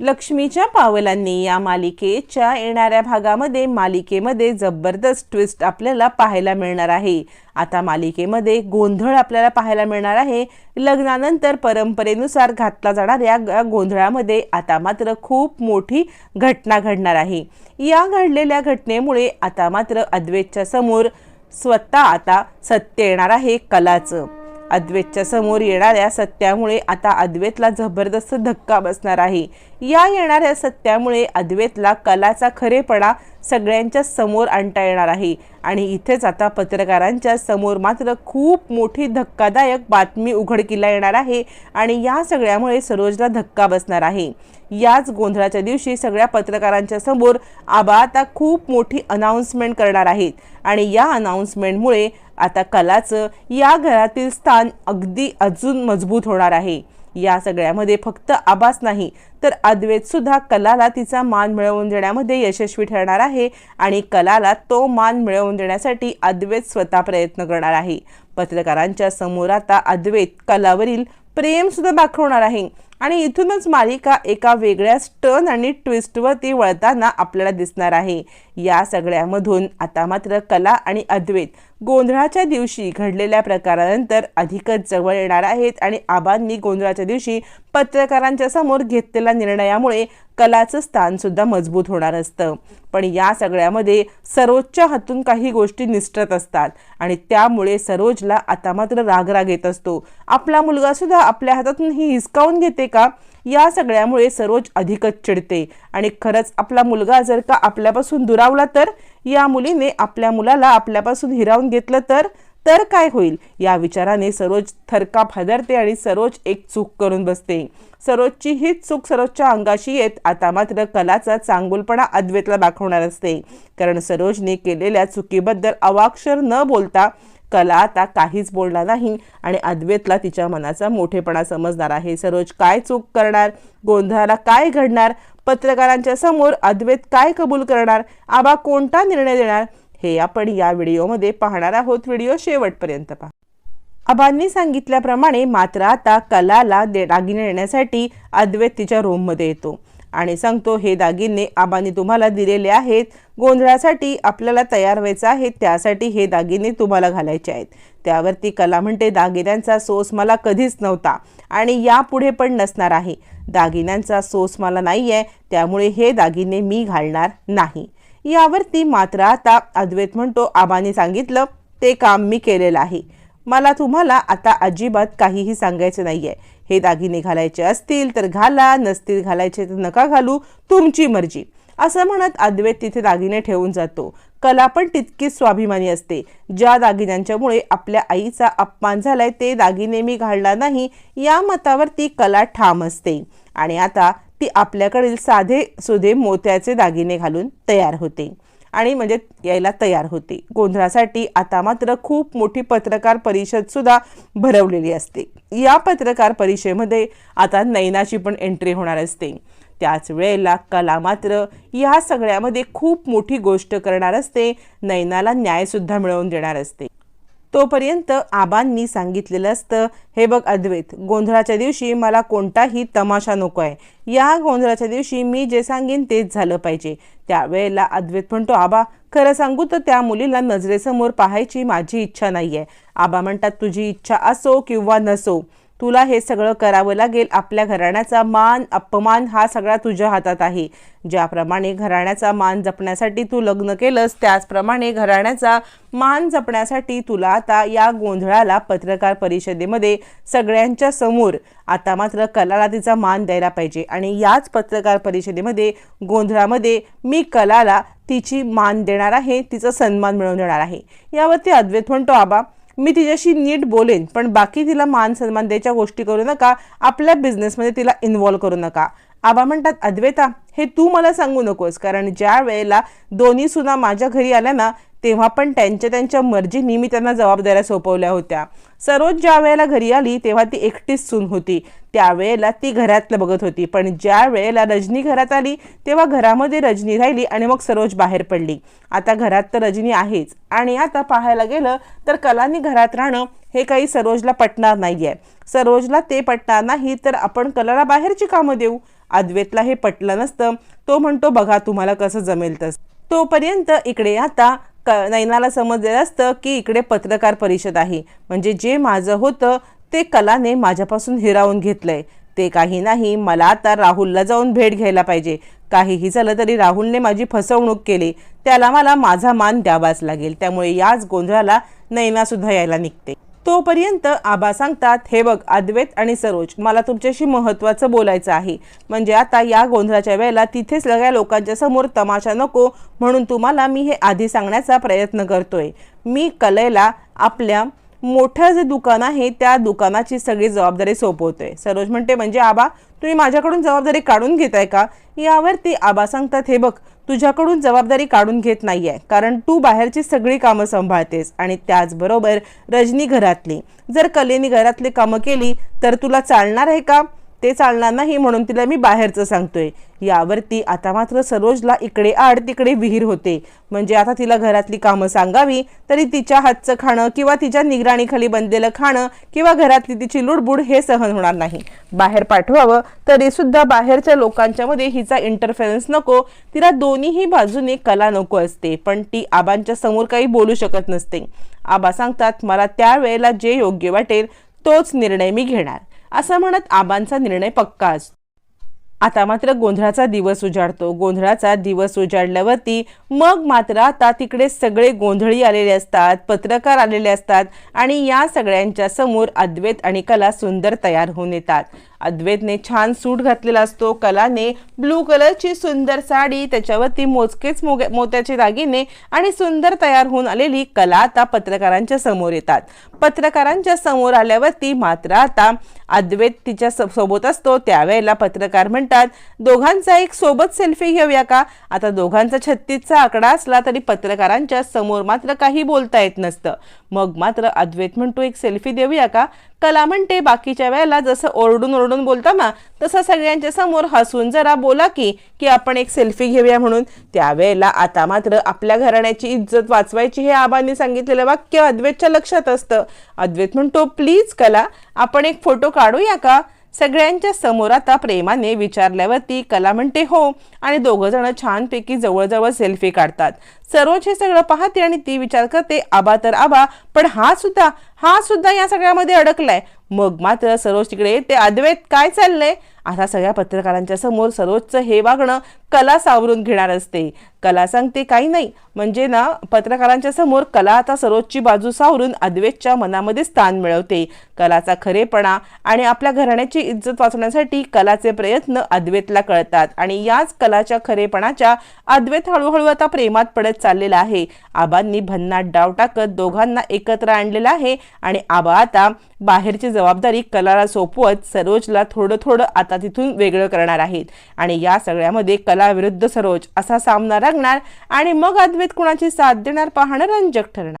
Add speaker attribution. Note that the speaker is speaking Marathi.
Speaker 1: लक्ष्मीच्या पावलांनी या मालिकेच्या येणाऱ्या भागामध्ये मालिकेमध्ये जबरदस्त ट्विस्ट आपल्याला पाहायला मिळणार आहे. आता मालिकेमध्ये गोंधळ आपल्याला पाहायला मिळणार आहे. लग्नानंतर परंपरेनुसार घातला जाणाऱ्या गोंधळामध्ये आता मात्र खूप मोठी घटना घडणार आहे. या घडलेल्या घटनेमुळे आता मात्र अद्वैतच्या समोर स्वतः आता सत्य येणार आहे कलाचं. अद्वैतच्या समोर येणाऱ्या सत्यामुळे आता अद्वैतला जबरदस्त धक्का बसणार आहे. या येणाऱ्या सत्यामुळे अद्वैतला कलाचा खरेपणा सगळ्यांच्या समोर आणता येणार आहे. आणि इथेच आता पत्रकारांच्या समोर मात्र खूप मोठी धक्कादायक बातमी उघडकीला येणार आहे आणि या सगळ्यामुळे सरोजला धक्का बसणार आहे. याच गोंधळाच्या दिवशी सगळ्या पत्रकारांच्या समोर आबा आता खूप मोठी अनाऊन्समेंट करणार आहेत. आणि या अनाऊन्समेंटमुळे आता कलाचं या घरातील स्थान अगदी अजून मजबूत होणार आहे. या सगळ्यामध्ये फक्त आबास नाही तर अद्वैत सुद्धा कलाला तिचा मान मिळवून देण्यामध्ये यशस्वी ठरणार आहे आणि कलाला तो मान मिळवून देण्यासाठी अद्वैत स्वतः प्रयत्न करणार आहे. पत्रकारांच्या समोर आता अद्वैत कलावरील प्रेम सुद्धा दाखवणार आहे. आणि इथूनच मालिका एका वेगळ्या टर्न आणि ट्विस्टवरती वळताना आपल्याला दिसणार आहे. या सगळ्यामधून आता मात्र कला आणि अद्वैत गोंधळाच्या दिवशी घडलेल्या प्रकारानंतर अधिकच जवळ येणार आहेत आणि आबांनी गोंधळाच्या दिवशी पत्रकारांच्या समोर घेतलेल्या निर्णयामुळे कलाचं स्थानसुद्धा मजबूत होणार असतं. पण या सगळ्यामध्ये सरोजच्या हातून काही गोष्टी निष्ठत असतात आणि त्यामुळे सरोजला आता मात्र रागराग येत असतो. आपला मुलगासुद्धा आपल्या हातातून ही हिसकावून घेते का? या सगळ्यामुळे सरोज अधिकच चिडते. आणि खरंच आपला मुलगा जर का आपल्यापासून दुरावला तर या मुलीने आपल्या मुलाला आपल्यापासून हिरावून घेतलं तर तर काय होईल? या विचाराने सरोज थरकाप हदरते आणि सरोज एक चूक करून बसते. सरोजची हीच चूक सरोजच्या अंगाशी येत आता मात्र कलाचा चांगुलपणा अद्वैतला दाखवणार असते. कारण सरोजने केलेल्या चुकीबद्दल अवाक्षर न बोलता कला आता काहीच बोलणार नाही आणि अद्वैतला तिच्या मनाचा मोठेपणा समजणार आहे. सरोज काय चूक करणार? गोंधळाला काय घडणार? पत्रकारांच्या समोर अद्वैत काय कबूल करणार? आबा कोणता निर्णय देणार? हे आपण या व्हिडिओमध्ये पाहणार आहोत. व्हिडिओ शेवटपर्यंत पहा. आबांनी सांगितल्याप्रमाणे मात्र आता कलाला दे दागिने देण्यासाठी अद्वैत तिच्या रूममध्ये येतो. आणि सांगतो हे दागिने आबांनी तुम्हाला दिलेले आहेत. गोंधळासाठी आपल्याला तयार व्हायचं आहे. त्यासाठी हे दागिने तुम्हाला घालायचे आहेत. त्यावरती कला म्हणते दागिन्यांचा सोस मला कधीच नव्हता आणि यापुढे पण नसणार आहे. दागिन्यांचा सोस मला नाही आहे त्यामुळे हे दागिने मी घालणार नाही. यावरती मात्र आता अद्वैत म्हणतो आबांनी सांगितलं ते काम मी केलेलं आहे. मला तुम्हाला आता अजिबात काहीही सांगायचं नाही आहे हे दागिने घालायचे असतील तर घाला नसतील घालायचे तर नका घालू तुमची मर्जी. असं म्हणत अद्वैत तिथे दागिने ठेवून जातो. कला पण तितकीच स्वाभिमानी असते. ज्या दागिन्यांच्यामुळे आपल्या आईचा अपमान झालाय ते दागिने मी घालणार नाही या मतावर ती कला ठाम असते. आणि आता ती आपल्याकडील साधे सुधे मोत्याचे दागिने घालून तयार होते. आणि म्हणजे यायला तयार होते. गोंधळासाठी आता मात्र खूप मोठी पत्रकार परिषद सुद्धा भरवलेली असते. या पत्रकार परिषदेमध्ये आता नैनाची पण एंट्री होणार असते. त्याच वेळेला कला मात्र या सगळ्यामध्ये खूप मोठी गोष्ट करणार असते. नैनाला न्यायसुद्धा मिळवून देणार असते. तोपर्यंत आबांनी सांगितलेलं असतं हे बघ अद्वैत गोंधळाच्या दिवशी मला कोणताही तमाशा नको आहे. या गोंधळाच्या दिवशी मी जे सांगेन तेच झालं पाहिजे. त्यावेळेला अद्वैत म्हणतो आबा खरं सांगू तर त्या मुलीला नजरेसमोर पाहायची माझी इच्छा नाही आहे आबा म्हणतात तुझी इच्छा असो किंवा नसो तुला हे सगळं करावं लागेल. आपल्या घराण्याचा मान अपमान हा सगळा तुझ्या हातात आहे. ज्याप्रमाणे घराण्याचा मान जपण्यासाठी तू लग्न केलंस त्याचप्रमाणे घराण्याचा मान जपण्यासाठी तुला आता या गोंधळाला पत्रकार परिषदेमध्ये सगळ्यांच्या समोर आता मात्र कलाला तिचा मान द्यायला पाहिजे. आणि याच पत्रकार परिषदेमध्ये गोंधळामध्ये मी कलाला तिची मान देणार आहे तिचा सन्मान मिळवून देणार आहे. यावरती अद्वैत म्हणतो आबा मी तिच्याशी नीट बोलेन पण बाकी तिला मान सन्मान द्यायच्या गोष्टी करू नका आपल्या बिझनेसमध्ये तिला इन्व्हॉल्व करू नका. आबा म्हणतात अद्वैता हे तू मला सांगू नकोस कारण ज्या वेळेला दोन्ही सुना माझ्या घरी आल्या ना तेव्हा पण त्यांच्या त्यांच्या मर्जीनी मी त्यांना जबाबदाऱ्या सोपवल्या होत्या. सरोज ज्या वेळेला घरी आली तेव्हा ती एकटीच सून होती. त्यावेळेला ती घरातलं बघत होती. पण ज्या वेळेला रजनी घरात आली तेव्हा घरामध्ये रजनी राहिली आणि मग सरोज बाहेर पडली. आता घरात तर रजनी आहेच. आणि आता पाहायला गेलं तर कलानी घरात राहणं हे काही सरोजला पटणार नाही आहे सरोजला ते पटणार नाही तर आपण कलाला बाहेरची कामं देऊ? अद्वैतला हे पटलं नसतं. तो म्हणतो बघा तुम्हाला कसं जमेल तसं. तोपर्यंत इकडे आता क नैनाला समजलेलं असतं की इकडे पत्रकार परिषद आहे. म्हणजे जे माझं होतं ते कलाने माझ्यापासून हिरावून घेतलंय. ते काही नाही मला आता राहुलला जाऊन भेट घ्यायला पाहिजे. काहीही झालं तरी राहुलने माझी फसवणूक केली. त्याला मला माझा मान द्यावाच लागेल. त्यामुळे याच गोंधळाला नैनासुद्धा यायला निघते. तोपर्यंत आबा सांगतात हे बघ अद्वैत आणि सरोज मला तुमच्याशी महत्त्वाचं बोलायचं आहे. म्हणजे आता या गोंधळाच्या वेळेला तिथेच सगळ्या लोकांच्या समोर तमाशा नको म्हणून तुम्हाला मी हे आधी सांगण्याचा प्रयत्न करतोय. मी कलेला आपल्या मोठं जे दुकान आहे त्या दुकानाची सगळी जबाबदारी सोपवतोय. सरोज म्हणते म्हणजे आबा तुम्ही माझ्याकडून जबाबदारी काढून घेताय का? यावरती आबा सांगतात हे बघ तुझ्याकडून जबाबदारी काढून घेत नाही आहे कारण तू बाहेरची सगळी कामं सांभाळतेस आणि त्याचबरोबर रजनी घरातली. जर कलेनी घरातली कामं केली तर तुला चालणार आहे का? ते चालणार नाही म्हणून तिला मी बाहेरचं सांगतोय. यावरती आता मात्र सरोजला इकडे आड तिकडे विहीर होते. म्हणजे आता तिला घरातली कामं सांगावी तरी तिच्या हातचं खाणं किंवा तिच्या निगराणीखाली बनलेलं खाणं किंवा घरातली तिची लुडबुड हे सहन होणार नाही. बाहेर पाठवावं तरी सुद्धा बाहेरच्या लोकांच्या मध्ये हिचा इंटरफेरन्स नको. तिला दोन्हीही बाजूने कला नको असते पण ती आबांच्या समोर काही बोलू शकत नसते. आबा सांगतात मला त्यावेळेला जे योग्य वाटेल तोच निर्णय मी घेणार. असं म्हणत आबांचा निर्णय पक्का असतो. आता मात्र गोंधळाचा दिवस उजाडतो. गोंधळाचा दिवस उजाडल्यावरती मग मात्र आता तिकडे सगळे गोंधळी आलेले असतात पत्रकार आलेले असतात आणि या सगळ्यांच्या समोर अद्वैत आणि कला सुंदर तयार होऊन येतात. अद्वैतने छान सूट घातलेला असतो. कलाने ब्लू कलरची सुंदर साडी त्याच्यावरती मोजकेच मोगे मोत्याचे दागिने आणि सुंदर तयार होऊन आलेली कला आता पत्रकारांच्या समोर येतात. पत्रकारांच्या समोर आल्यावरती मात्र आता अद्वैत तिच्या स- सोबत असतो. त्यावेळेला पत्रकार म्हणतात दोघांचा एक सोबत सेल्फी घेऊया का? आता दोघांचा छत्तीसचा आकडा असला तरी पत्रकारांच्या समोर मात्र काही बोलता येत नसतं. मग मात्र अद्वैत म्हणतो एक सेल्फी देऊया का? कला म्हणते बाकीच्या वेळेला जसं ओरडून ओरडून बोलता ना तसं सगळ्यांच्या समोर हसून जरा बोला की की आपण एक सेल्फी घेऊया म्हणून. त्यावेळेला आता मात्र आपल्या घराण्याची इज्जत वाचवायची हे आबांनी सांगितलेलं वाक्य अद्वैतच्या लक्षात असतं. अद्वैत म्हणतो प्लीज कला आपण एक फोटो काढूया का? सगळ्यांच्या समोर आता प्रेमाने विचारल्यावरती कला म्हणते हो. आणि दोघं जण छानपैकी जवळजवळ सेल्फी काढतात. सरोज हे सगळं पाहते आणि ती विचार करते आबा तर आबा पण हा सुद्धा हा सुद्धा या सगळ्यामध्ये अडकलाय. मग मात्र सरोज तिकडे ते अद्वैत काय चाललंय? आता सगळ्या पत्रकारांच्या समोर सरोजचं हे वागणं कला सावरून घेणार असते. कला सांगते काही नाही म्हणजे ना पत्रकारांच्या समोर कला आता सरोजची बाजू सावरून अद्वैतच्या मनामध्ये स्थान मिळवते. कलाचा खरेपणा आणि आपल्या घराण्याची इज्जत वाचवण्यासाठी कलाचे प्रयत्न अद्वैतला कळतात आणि याच कलाच्या खरेपणाच्या अद्वैत हळूहळू आता प्रेमात पडत चाललेला आहे. आबांनी भन्नाट डाव टाकत दोघांना एकत्र आणलेला आहे आणि आबा आता बाहेरची जबाबदारी कलाला सोपवत सरोजला थोडं थोडं आता तिथून वेगळं करणार आहेत. आणि या सगळ्यामध्ये कला विरुद्ध सरोज असा सामना रंगणार आणि मग अद्वैत कुणाची साथ देणार पाहणं रंजक ठरणार.